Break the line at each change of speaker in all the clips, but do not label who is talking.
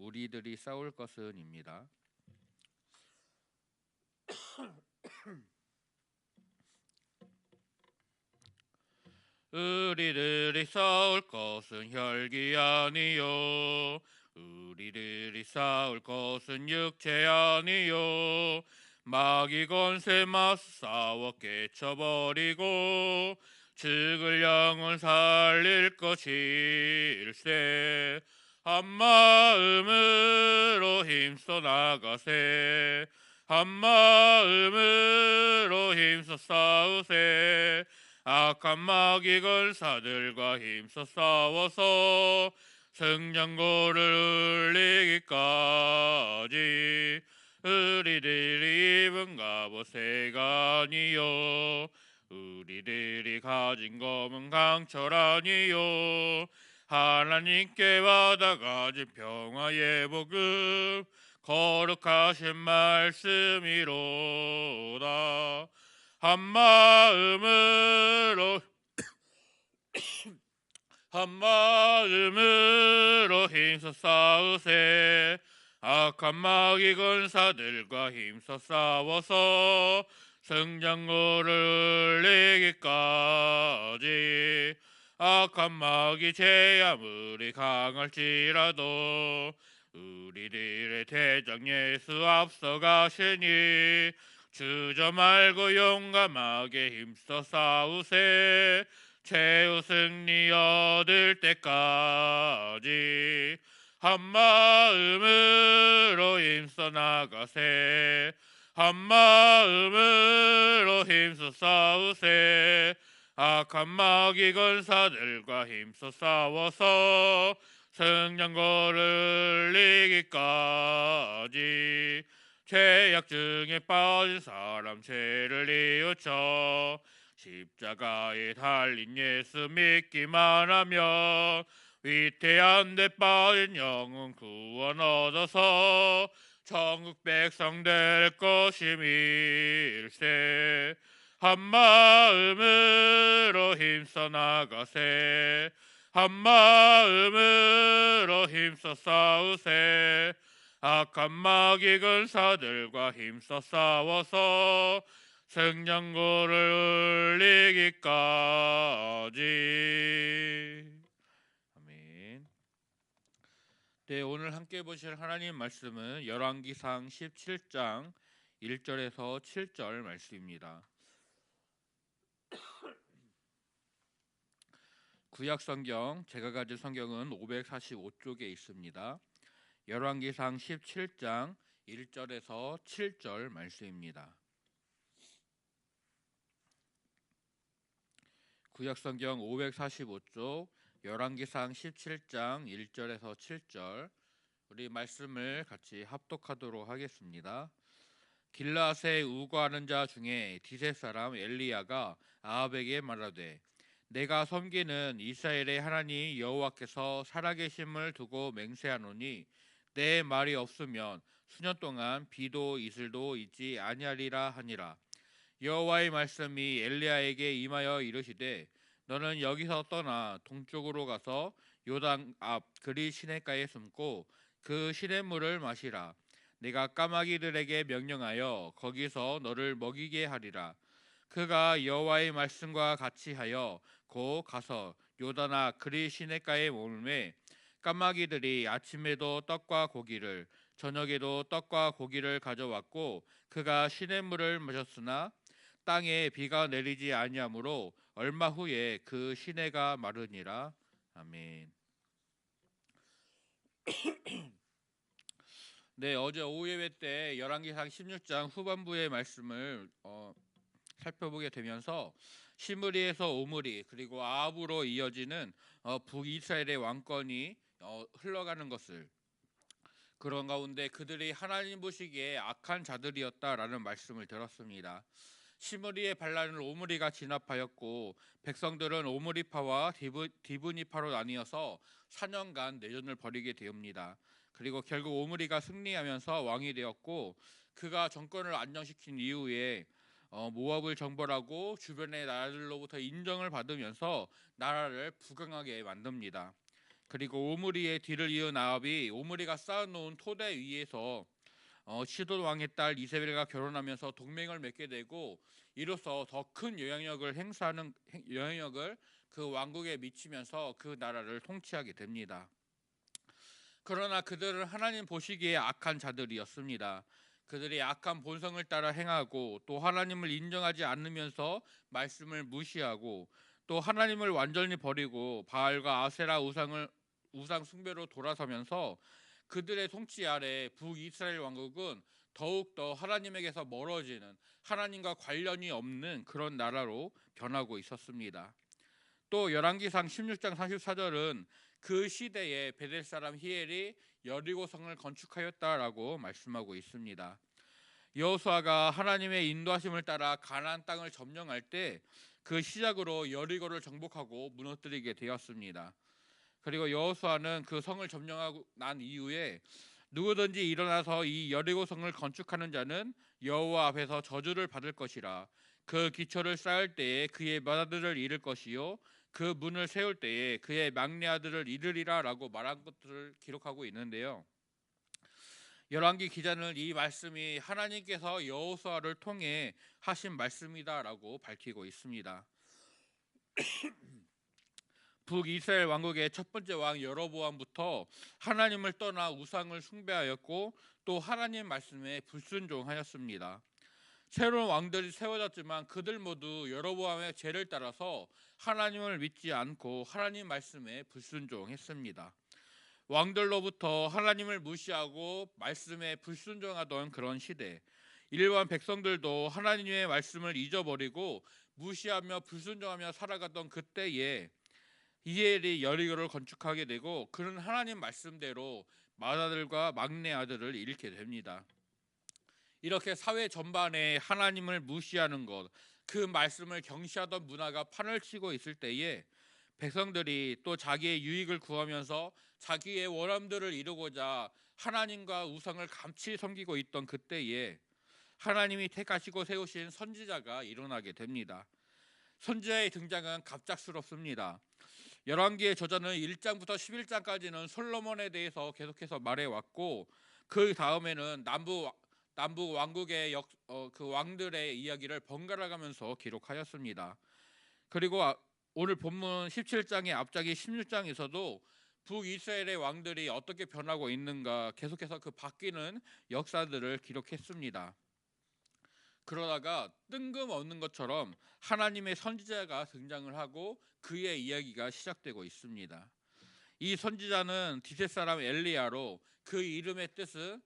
우리들이 싸울 것은입니다. 우리들이 싸울 것은 혈기 아니요. 우리들이 싸울 것은 육체 아니요. 마귀 권세 맞서 싸워 깨쳐버리고 죽을 영혼 살릴 것일세 한 마음으로 힘써 나가세. 한 마음으로 힘써 싸우세. 악한 마귀 권사들과 힘써 싸워서 승전고를 울리기까지 우리들이 입은 갑옷새가 아니요. 우리들이 가진 검은 강철 아니요 하나님께 받아가진 평화의 복음 거룩하신 말씀이로다. 한 마음으로 한 마음으로 힘써 싸우세. 악한 마귀 군사들과 힘써 싸워서 승장고를 내기까지 악한 마귀 죄 아무리 강할지라도 우리들의 대장 예수 앞서가시니 주저 말고 용감하게 힘써 싸우세. 최후 승리 얻을 때까지 한 마음으로 힘써 나가세. 한 마음으로 힘써 싸우세 악한 마귀 권사들과 힘써 싸워서 승량고를 이기까지. 죄악 중에 빠진 사람 죄를 뉘우쳐 십자가에 달린 예수 믿기만 하면 위태한 데 빠진 영혼 구원 얻어서 천국 백성 될 것임일세 한 마음으로 힘써 나가세. 한 마음으로 힘써 싸우세. 악한 마귀 근사들과 힘써 싸워서 승전고를 울리기까지. 아멘. 네 오늘 함께 보실 하나님 말씀은 열왕기상 17장 1절에서 7절 말씀입니다 구약 성경 제가 가진 성경은 545쪽에 있습니다. 열왕기상 17장 1절에서 7절 말씀입니다. 구약 성경 545쪽 열왕기상 17장 1절에서 7절 우리 말씀을 같이 합독하도록 하겠습니다. 길라세 우거하는 자 중에 디세 사람 엘리야가 아합에게 말하되 내가 섬기는 이스라엘의 하나님 여호와께서 살아계심을 두고 맹세하노니 내 말이 없으면 수년 동안 비도 이슬도 있지 아니하리라 하니라. 여호와의 말씀이 엘리야에게 임하여 이르시되 너는 여기서 떠나 동쪽으로 가서 요단 앞 그리 시내가에 숨고 그 시냇물을 마시라. 내가 까마귀들에게 명령하여 거기서 너를 먹이게 하리라 그가 여호와의 말씀과 같이 하여 고 가서 요다나 그리 시내가에 머물매 까마귀들이 아침에도 떡과 고기를 저녁에도 떡과 고기를 가져왔고 그가 시냇물을 마셨으나 땅에 비가 내리지 아니하므로 얼마 후에 그 시내가 마르니라 아멘. 네 어제 오후 예배 때 열왕기상 16장 후반부의 말씀을 어, 살펴보게 되면서 시므리에서 오므리 그리고 아합으로 이어지는 어, 북이스라엘의 왕권이 어, 흘러가는 것을 그런 가운데 그들이 하나님 보시기에 악한 자들이었다라는 말씀을 들었습니다. 시므리의 반란을 오므리가 진압하였고 백성들은 오므리파와 디브, 디브니파로 나뉘어서 4년간 내전을 벌이게 되옵니다. 그리고 결국 오므리가 승리하면서 왕이 되었고 그가 정권을 안정시킨 이후에 어, 모압을 정벌하고 주변의 나라들로부터 인정을 받으면서 나라를 부강하게 만듭니다. 그리고 오므리의 뒤를 이은 아합이 오므리가 쌓아놓은 토대 위에서 어, 시돈 왕의 딸 이세벨과 결혼하면서 동맹을 맺게 되고 이로써 더 큰 영향력을 행사하는 행- 영향력을 그 왕국에 미치면서 그 나라를 통치하게 됩니다. 그러나 그들은 하나님 보시기에 악한 자들이었습니다. 그들이 악한 본성을 따라 행하고 또 하나님을 인정하지 않으면서 말씀을 무시하고 또 하나님을 완전히 버리고 바알과 아세라 우상을 우상 숭배로 돌아서면서 그들의 통치 아래 북이스라엘 왕국은 더욱 더 하나님에게서 멀어지는 하나님과 관련이 없는 그런 나라로 변하고 있었습니다. 또 열왕기상 16장 44절은 그 시대에 베델 사람 히엘이 여리고성을 건축하였다라고 말씀하고 있습니다. 여호수아가 하나님의 인도하심을 따라 가나안 땅을 점령할 때 그 시작으로 여리고를 정복하고 무너뜨리게 되었습니다. 그리고 여호수아는 그 성을 점령하고 난 이후에 누구든지 일어나서 이 여리고 성을 건축하는 자는 여호와 앞에서 저주를 받을 것이라 그 기초를 쌓을 때에 그의 맏아들을 잃을 것이요 그 문을 세울 때에 그의 막내 아들을 잃으리라라고 말한 것들을 기록하고 있는데요. 열왕기 기자는 이 말씀이 하나님께서 여호수아를 통해 하신 말씀이다라고 밝히고 있습니다. 북이스라엘 왕국의 첫 번째 왕 여로보암부터 하나님을 떠나 우상을 숭배하였고 또 하나님 말씀에 불순종하였습니다. 새로운 왕들이 세워졌지만 그들 모두 여로보암의 죄를 따라서 하나님을 믿지 않고 하나님 말씀에 불순종했습니다. 왕들로부터 하나님을 무시하고 말씀에 불순종하던 그런 시대 일반 백성들도 하나님의 말씀을 잊어버리고 무시하며 불순종하며 살아가던 그때에 이엘이 여리고를 건축하게 되고 그는 하나님 말씀대로 맏아들과 막내 아들을 잃게 됩니다. 이렇게 사회 전반에 하나님을 무시하는 것, 그 말씀을 경시하던 문화가 판을 치고 있을 때에 백성들이 또 자기의 유익을 구하면서 자기의 원함들을 이루고자 하나님과 우상을 감치 섬기고 있던 그때에 하나님이 택하시고 세우신 선지자가 일어나게 됩니다. 선지자의 등장은 갑작스럽습니다. 열왕기의 저자는 1장부터 11장까지는 솔로몬에 대해서 계속해서 말해 왔고 그 다음에는 남부 남부 왕국의 역, 어, 그 왕들의 이야기를 번갈아 가면서 기록하였습니다. 그리고 아, 오늘 본문 17장의 앞장이 16장에서도 북이스라엘의 왕들이 어떻게 변하고 있는가 계속해서 그 바뀌는 역사들을 기록했습니다. 그러다가 뜬금없는 것처럼 하나님의 선지자가 등장을 하고 그의 이야기가 시작되고 있습니다. 이 선지자는 디셋 사람 엘리야로 그 이름의 뜻은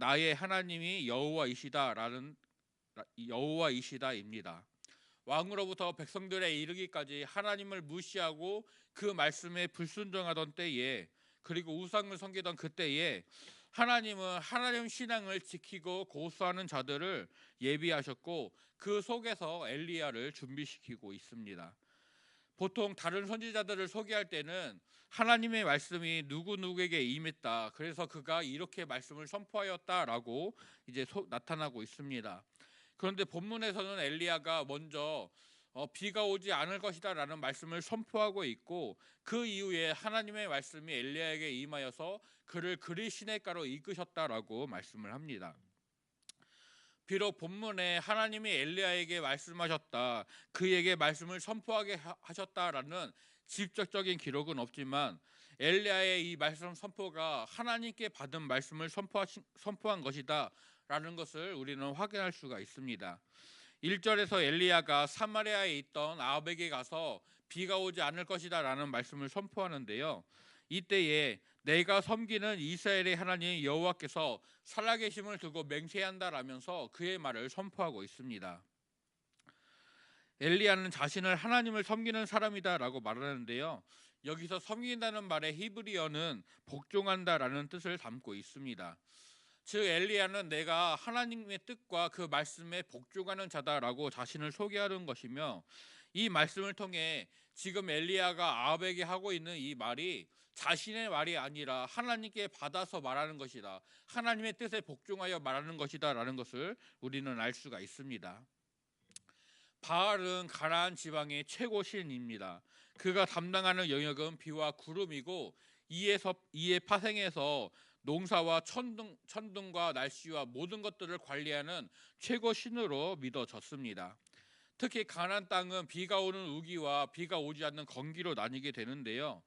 나의 하나님이 여호와이시다라는 여호와이시다입니다. 왕으로부터 백성들에 이르기까지 하나님을 무시하고 그 말씀에 불순종하던 때에 그리고 우상을 섬기던 그때에 하나님은 하나님 신앙을 지키고 고수하는 자들을 예비하셨고 그 속에서 엘리야를 준비시키고 있습니다. 보통 다른 선지자들을 소개할 때는 하나님의 말씀이 누구 누구에게 임했다. 그래서 그가 이렇게 말씀을 선포하였다라고 이제 소, 나타나고 있습니다. 그런데 본문에서는 엘리야가 먼저 어, 비가 오지 않을 것이다라는 말씀을 선포하고 있고 그 이후에 하나님의 말씀이 엘리야에게 임하여서 그를 그리 시냇가로 이끄셨다라고 말씀을 합니다. 비록 본문에 하나님이 엘리야에게 말씀하셨다, 그에게 말씀을 선포하게 하셨다라는 직접적인 기록은 없지만 엘리야의 이 말씀 선포가 하나님께 받은 말씀을 선포하신, 선포한 것이다라는 것을 우리는 확인할 수가 있습니다. 1절에서 엘리야가 사마리아에 있던 아합에게 가서 비가 오지 않을 것이다라는 말씀을 선포하는데요. 이때에 내가 섬기는 이스라엘의 하나님 여호와께서 살아계심을 두고 맹세한다라면서 그의 말을 선포하고 있습니다. 엘리야는 자신을 하나님을 섬기는 사람이다라고 말하는데요. 여기서 섬긴다는 말의 히브리어는 복종한다라는 뜻을 담고 있습니다. 즉 엘리야는 내가 하나님의 뜻과 그 말씀에 복종하는 자다라고 자신을 소개하는 것이며 이 말씀을 통해 지금 엘리야가 아합에게 하고 있는 이 말이 자신의 말이 아니라 하나님께 받아서 말하는 것이다. 하나님의 뜻에 복종하여 말하는 것이다라는 것을 우리는 알 수가 있습니다. 바알은 가나안 지방의 최고 신입니다. 그가 담당하는 영역은 비와 구름이고 이에서 이에 파생해서 농사와 천둥, 천둥과 날씨와 모든 것들을 관리하는 최고 신으로 믿어졌습니다. 특히 가난 땅은 비가 오는 우기와 비가 오지 않는 건기로 나뉘게 되는데요.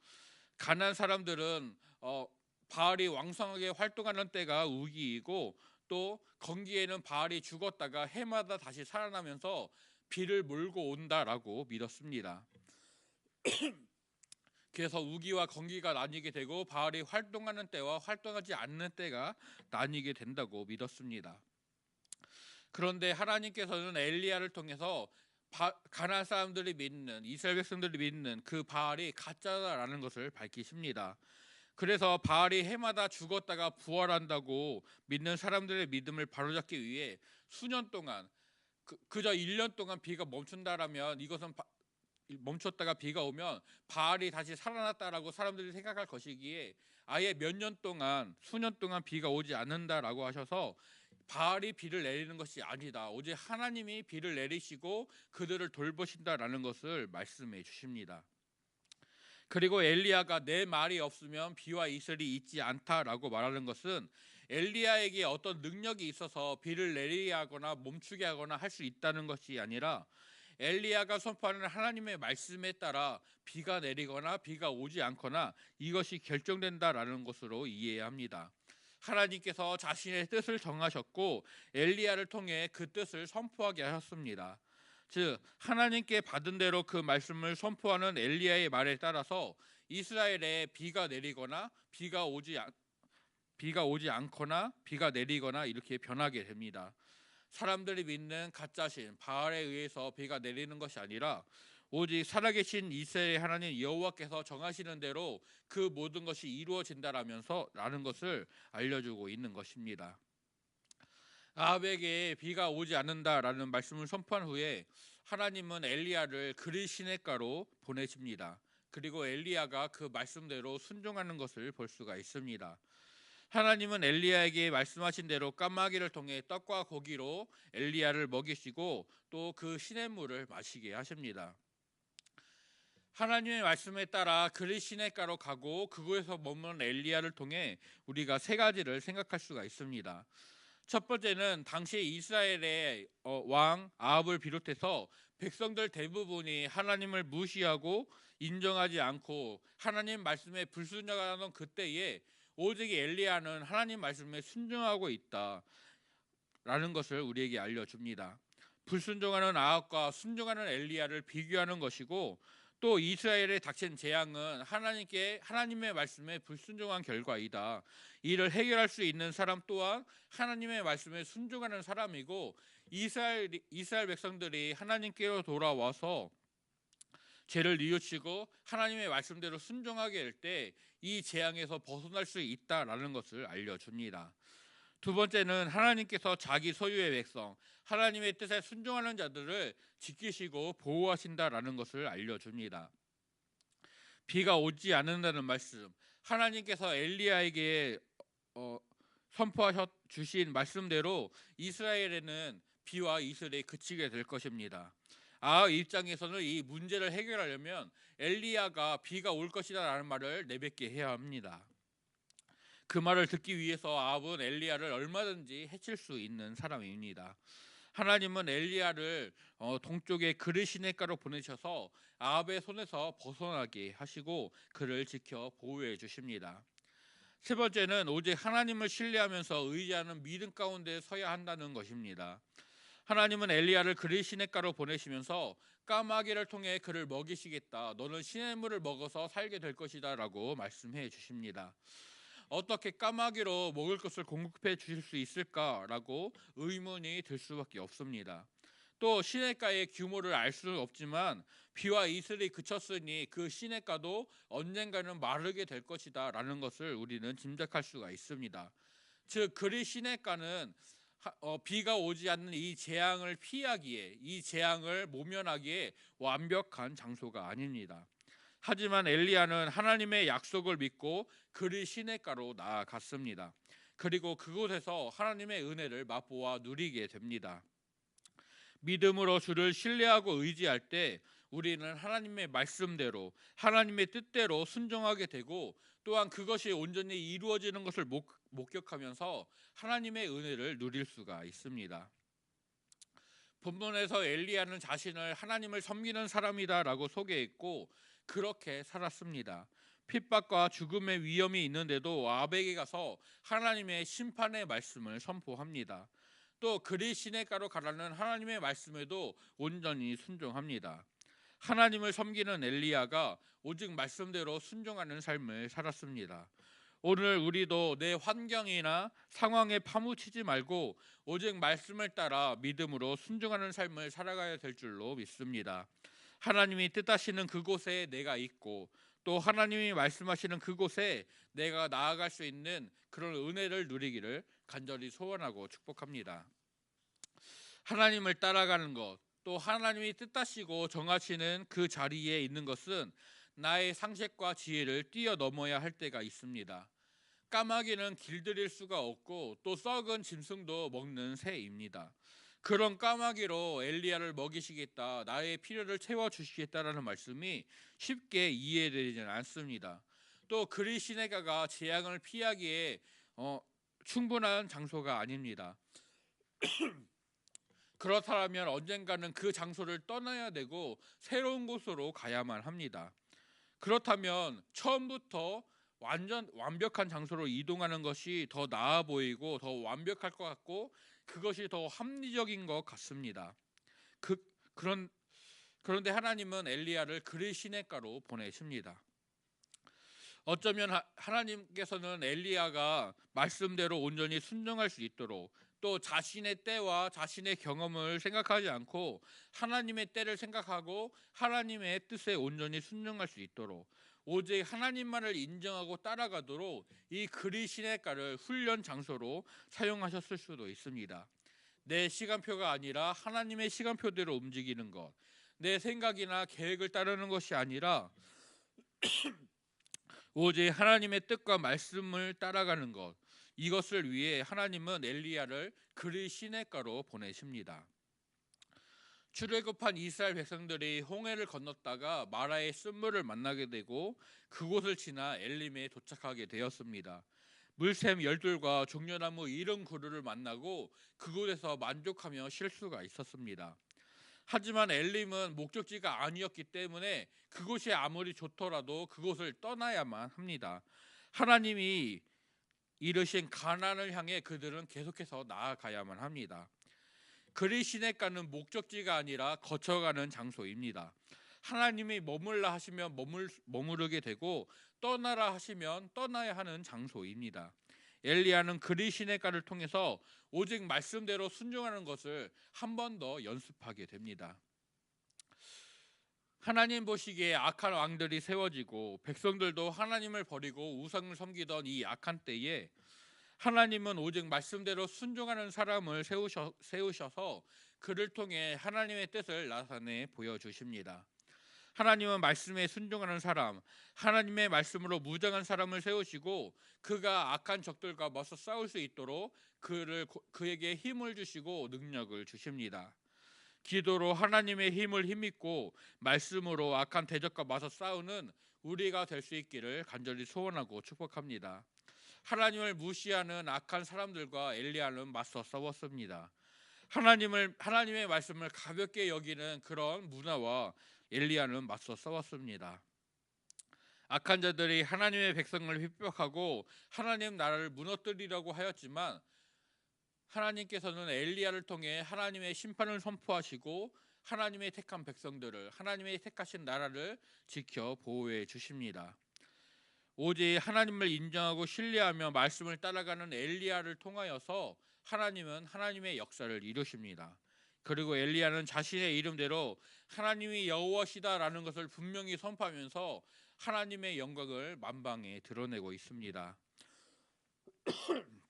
가난 사람들은 어, 바알이 왕성하게 활동하는 때가 우기이고 또 건기에는 바알이 죽었다가 해마다 다시 살아나면서 비를 몰고 온다라고 믿었습니다. 그래서 우기와 건기가 나뉘게 되고 바알이 활동하는 때와 활동하지 않는 때가 나뉘게 된다고 믿었습니다. 그런데 하나님께서는 엘리야를 통해서 가나안 사람들이 믿는 이스라엘 백성들이 믿는 그 바알이 가짜다라는 것을 밝히십니다. 그래서 바알이 해마다 죽었다가 부활한다고 믿는 사람들의 믿음을 바로잡기 위해 수년 동안 그, 그저 1년 동안 비가 멈춘다라면 이것은 바, 멈췄다가 비가 오면 바알이 다시 살아났다라고 사람들이 생각할 것이기에 아예 몇 년 동안 수년 동안 비가 오지 않는다라고 하셔서 바알이 비를 내리는 것이 아니다. 오직 하나님이 비를 내리시고 그들을 돌보신다라는 것을 말씀해 주십니다. 그리고 엘리야가 내 말이 없으면 비와 이슬이 있지 않다라고 말하는 것은 엘리야에게 어떤 능력이 있어서 비를 내리게 하거나 멈추게 하거나 할 수 있다는 것이 아니라 엘리야가 선포하는 하나님의 말씀에 따라 비가 내리거나 비가 오지 않거나 이것이 결정된다라는 것으로 이해해야 합니다. 하나님께서 자신의 뜻을 정하셨고 엘리야를 통해 그 뜻을 선포하게 하셨습니다. 즉 하나님께 받은 대로 그 말씀을 선포하는 엘리야의 말에 따라서 이스라엘에 비가 내리거나 비가 오지 비가 오지 않거나 비가 내리거나 이렇게 변하게 됩니다. 사람들이 믿는 가짜신 바알에 의해서 비가 내리는 것이 아니라 오직 살아계신 이스라엘 하나님 여호와께서 정하시는 대로 그 모든 것이 이루어진다라면서 라는 것을 알려주고 있는 것입니다. 아합에게 비가 오지 않는다라는 말씀을 선포한 후에 하나님은 엘리야를 그리 시냇가로 보내십니다. 그리고 엘리야가 그 말씀대로 순종하는 것을 볼 수가 있습니다. 하나님은 엘리야에게 말씀하신 대로 까마귀를 통해 떡과 고기로 엘리야를 먹이시고 또 그 시냇물을 마시게 하십니다. 하나님의 말씀에 따라 그리 시냇가로 가고 그곳에서 머무는 엘리야를 통해 우리가 세 가지를 생각할 수가 있습니다. 첫 번째는 당시 이스라엘의 어, 왕 아합을 비롯해서 백성들 대부분이 하나님을 무시하고 인정하지 않고 하나님 말씀에 불순종하던 그때에 오직 엘리야는 하나님 말씀에 순종하고 있다라는 것을 우리에게 알려줍니다. 불순종하는 아합과 순종하는 엘리야를 비교하는 것이고 또 이스라엘에 닥친 재앙은 하나님께 하나님의 말씀에 불순종한 결과이다. 이를 해결할 수 있는 사람 또한 하나님의 말씀에 순종하는 사람이고 이스라엘 이스라엘 백성들이 하나님께로 돌아와서 죄를 뉘우치고 하나님의 말씀대로 순종하게 될 때 이 재앙에서 벗어날 수 있다라는 것을 알려줍니다. 두 번째는 하나님께서 자기 소유의 백성, 하나님의 뜻에 순종하는 자들을 지키시고 보호하신다라는 것을 알려줍니다. 비가 오지 않는다는 말씀, 하나님께서 엘리야에게 어, 선포하셨 주신 말씀대로 이스라엘에는 비와 이슬이 그치게 될 것입니다. 아 입장에서는 이 문제를 해결하려면 엘리야가 비가 올 것이다라는 말을 내뱉게 해야 합니다. 그 말을 듣기 위해서 아합은 엘리야를 얼마든지 해칠 수 있는 사람입니다. 하나님은 엘리야를 어, 동쪽의 그르 시내가로 보내셔서 아합의 손에서 벗어나게 하시고 그를 지켜 보호해 주십니다. 세 번째는 오직 하나님을 신뢰하면서 의지하는 믿음 가운데 서야 한다는 것입니다. 하나님은 엘리야를 그리 시냇가로 보내시면서 까마귀를 통해 그를 먹이시겠다. 너는 시냇물을 먹어서 살게 될 것이다라고 말씀해 주십니다. 어떻게 까마귀로 먹을 것을 공급해 주실 수 있을까라고 의문이 들 수밖에 없습니다. 또 시냇가의 규모를 알 수는 없지만 비와 이슬이 그쳤으니 그 시냇가도 언젠가는 마르게 될 것이다라는 것을 우리는 짐작할 수가 있습니다. 즉 그리 시냇가는 어, 비가 오지 않는 이 재앙을 피하기에 이 재앙을 모면하기에 완벽한 장소가 아닙니다. 하지만 엘리야는 하나님의 약속을 믿고 그리 시냇가로 나아갔습니다. 그리고 그곳에서 하나님의 은혜를 맛보아 누리게 됩니다. 믿음으로 주를 신뢰하고 의지할 때 우리는 하나님의 말씀대로 하나님의 뜻대로 순종하게 되고 또한 그것이 온전히 이루어지는 것을 목, 목격하면서 하나님의 은혜를 누릴 수가 있습니다. 본문에서 엘리야는 자신을 하나님을 섬기는 사람이다라고 소개했고 그렇게 살았습니다. 핍박과 죽음의 위험이 있는데도 아벡에 가서 하나님의 심판의 말씀을 선포합니다. 또 그리 시내가로 가라는 하나님의 말씀에도 온전히 순종합니다. 하나님을 섬기는 엘리야가 오직 말씀대로 순종하는 삶을 살았습니다. 오늘 우리도 내 환경이나 상황에 파묻히지 말고 오직 말씀을 따라 믿음으로 순종하는 삶을 살아가야 될 줄로 믿습니다. 하나님이 뜻하시는 그곳에 내가 있고 또 하나님이 말씀하시는 그곳에 내가 나아갈 수 있는 그런 은혜를 누리기를 간절히 소원하고 축복합니다. 하나님을 따라가는 것, 또 하나님이 뜻하시고 정하시는 그 자리에 있는 것은 나의 상식과 지혜를 뛰어넘어야 할 때가 있습니다. 까마귀는 길들일 수가 없고 또 썩은 짐승도 먹는 새입니다. 그런 까마귀로 엘리야를 먹이시겠다, 나의 필요를 채워 주시겠다라는 말씀이 쉽게 이해되지는 않습니다. 또 그리 시내가가 재앙을 피하기에 어, 충분한 장소가 아닙니다. 그렇다면 언젠가는 그 장소를 떠나야 되고 새로운 곳으로 가야만 합니다. 그렇다면 처음부터 완전 완벽한 장소로 이동하는 것이 더 나아 보이고 더 완벽할 것 같고 그것이 더 합리적인 것 같습니다. 그 그런 그런데 하나님은 엘리야를 그리 시냇가로 보내십니다. 어쩌면 하나님께서는 엘리야가 말씀대로 온전히 순종할 수 있도록 또 자신의 때와 자신의 경험을 생각하지 않고 하나님의 때를 생각하고 하나님의 뜻에 온전히 순종할 수 있도록 오직 하나님만을 인정하고 따라가도록 이 그리 시내가를 훈련 장소로 사용하셨을 수도 있습니다. 내 시간표가 아니라 하나님의 시간표대로 움직이는 것, 내 생각이나 계획을 따르는 것이 아니라 오직 하나님의 뜻과 말씀을 따라가는 것, 이것을 위해 하나님은 엘리야를 그리 시내가로 보내십니다. 출애굽한 이스라엘 백성들이 홍해를 건넜다가 마라의 쓴물을 만나게 되고 그곳을 지나 엘림에 도착하게 되었습니다. 물샘 열둘과 종려나무 이른 그루를 만나고 그곳에서 만족하며 쉴 수가 있었습니다. 하지만 엘림은 목적지가 아니었기 때문에 그곳이 아무리 좋더라도 그곳을 떠나야만 합니다. 하나님이 이르신 가난을 향해 그들은 계속해서 나아가야만 합니다. 그리 시내가는 목적지가 아니라 거쳐가는 장소입니다. 하나님이 머물라 하시면 머물, 머무르게 되고 떠나라 하시면 떠나야 하는 장소입니다. 엘리야는 그리 시내가를 통해서 오직 말씀대로 순종하는 것을 한 번 더 연습하게 됩니다. 하나님 보시기에 악한 왕들이 세워지고 백성들도 하나님을 버리고 우상을 섬기던 이 악한 때에 하나님은 오직 말씀대로 순종하는 사람을 세우셔, 세우셔서 그를 통해 하나님의 뜻을 나타내 보여주십니다. 하나님은 말씀에 순종하는 사람, 하나님의 말씀으로 무장한 사람을 세우시고 그가 악한 적들과 맞서 싸울 수 있도록 그를 그에게 힘을 주시고 능력을 주십니다. 기도로 하나님의 힘을 힘입고 말씀으로 악한 대적과 맞서 싸우는 우리가 될 수 있기를 간절히 소원하고 축복합니다. 하나님을 무시하는 악한 사람들과 엘리야는 맞서 싸웠습니다. 하나님을 하나님의 말씀을 가볍게 여기는 그런 문화와 엘리야는 맞서 싸웠습니다. 악한 자들이 하나님의 백성을 핍박하고 하나님 나라를 무너뜨리려고 하였지만 하나님께서는 엘리야를 통해 하나님의 심판을 선포하시고 하나님의 택한 백성들을 하나님의 택하신 나라를 지켜 보호해 주십니다. 오직 하나님을 인정하고 신뢰하며 말씀을 따라가는 엘리야를 통하여서 하나님은 하나님의 역사를 이루십니다. 그리고 엘리야는 자신의 이름대로 하나님이 여호와시다라는 것을 분명히 선포하면서 하나님의 영광을 만방에 드러내고 있습니다.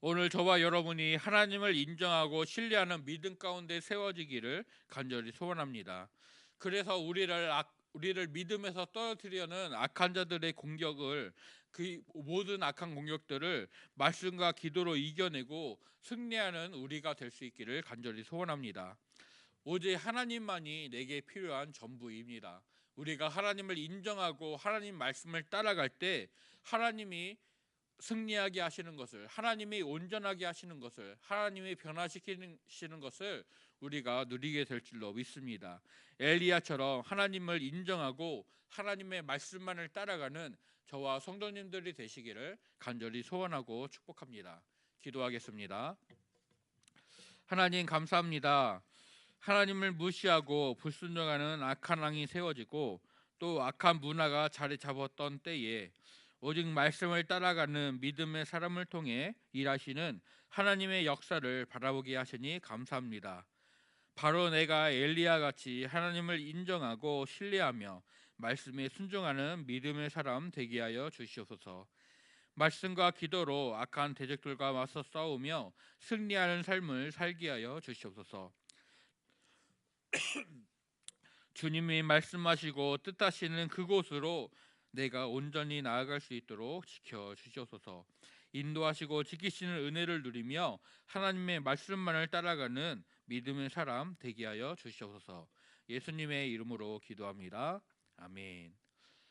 오늘 저와 여러분이 하나님을 인정하고 신뢰하는 믿음 가운데 세워지기를 간절히 소원합니다. 그래서 우리를 악, 우리를 믿음에서 떨어뜨리려는 악한 자들의 공격을 그 모든 악한 공격들을 말씀과 기도로 이겨내고 승리하는 우리가 될 수 있기를 간절히 소원합니다. 오직 하나님만이 내게 필요한 전부입니다. 우리가 하나님을 인정하고 하나님 말씀을 따라갈 때 하나님이 승리하게 하시는 것을 하나님이 온전하게 하시는 것을 하나님이 변화시키는 것을 우리가 누리게 될 줄로 믿습니다. 엘리야처럼 하나님을 인정하고 하나님의 말씀만을 따라가는 저와 성도님들이 되시기를 간절히 소원하고 축복합니다. 기도하겠습니다. 하나님 감사합니다. 하나님을 무시하고 불순종하는 악한 왕이 세워지고 또 악한 문화가 자리 잡았던 때에 오직 말씀을 따라가는 믿음의 사람을 통해 일하시는 하나님의 역사를 바라보게 하시니 감사합니다. 바로 내가 엘리야 같이 하나님을 인정하고 신뢰하며 말씀에 순종하는 믿음의 사람 되게 하여 주시옵소서. 말씀과 기도로 악한 대적들과 맞서 싸우며 승리하는 삶을 살게 하여 주시옵소서. 주님이 말씀하시고 뜻하시는 그곳으로 내가 온전히 나아갈 수 있도록 지켜 주시옵소서. 인도하시고 지키시는 은혜를 누리며 하나님의 말씀만을 따라가는 믿음의 사람 되게 하여 주시옵소서. 예수님의 이름으로 기도합니다. 아멘.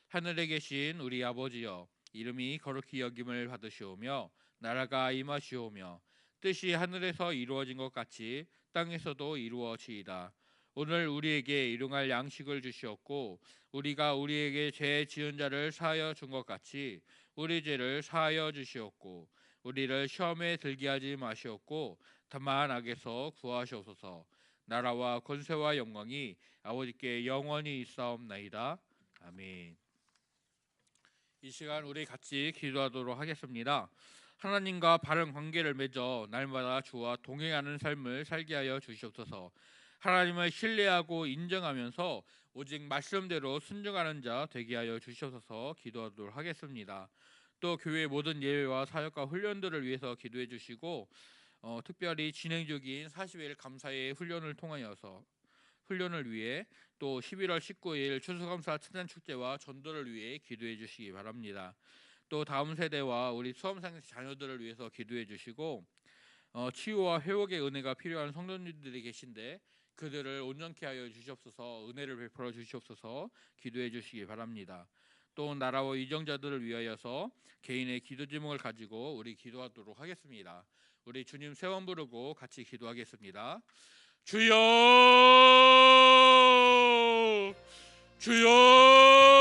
하늘에 계신 우리 아버지여 이름이 거룩히 여김을 받으시오며 나라가 임하시오며 뜻이 하늘에서 이루어진 것 같이 땅에서도 이루어지이다. 오늘 우리에게 일용할 양식을 주시었고 우리가 우리에게 죄 지은 자를 사하여 준 것 같이 우리 죄를 사하여 주시었고 우리를 시험에 들게 하지 마시었고 다만 악에서 구하시옵소서. 나라와 권세와 영광이 아버지께 영원히 있사옵나이다. 아멘. 이 시간 우리 같이 기도하도록 하겠습니다. 하나님과 바른 관계를 맺어 날마다 주와 동행하는 삶을 살게 하여 주시옵소서. 하나님을 신뢰하고 인정하면서 오직 말씀대로 순종하는 자 되게 하여 주시옵소서 기도하도록 하겠습니다. 또 교회 모든 예외와 사역과 훈련들을 위해서 기도해 주시고 어, 특별히 진행 중인 40일 감사의 훈련을 통하여서 훈련을 위해 또 11월 19일 추수감사 천년 축제와 전도를 위해 기도해 주시기 바랍니다. 또 다음 세대와 우리 수험생 자녀들을 위해서 기도해 주시고 어, 치유와 회복의 은혜가 필요한 성도님들이 계신데 그들을 온전케 하여 주시옵소서 은혜를 베풀어 주시옵소서 기도해 주시기 바랍니다. 또 나라와 이정자들을 위하여서 개인의 기도 제목을 가지고 우리 기도하도록 하겠습니다. 우리 주님 세원 부르고 같이 기도하겠습니다. 주여 주여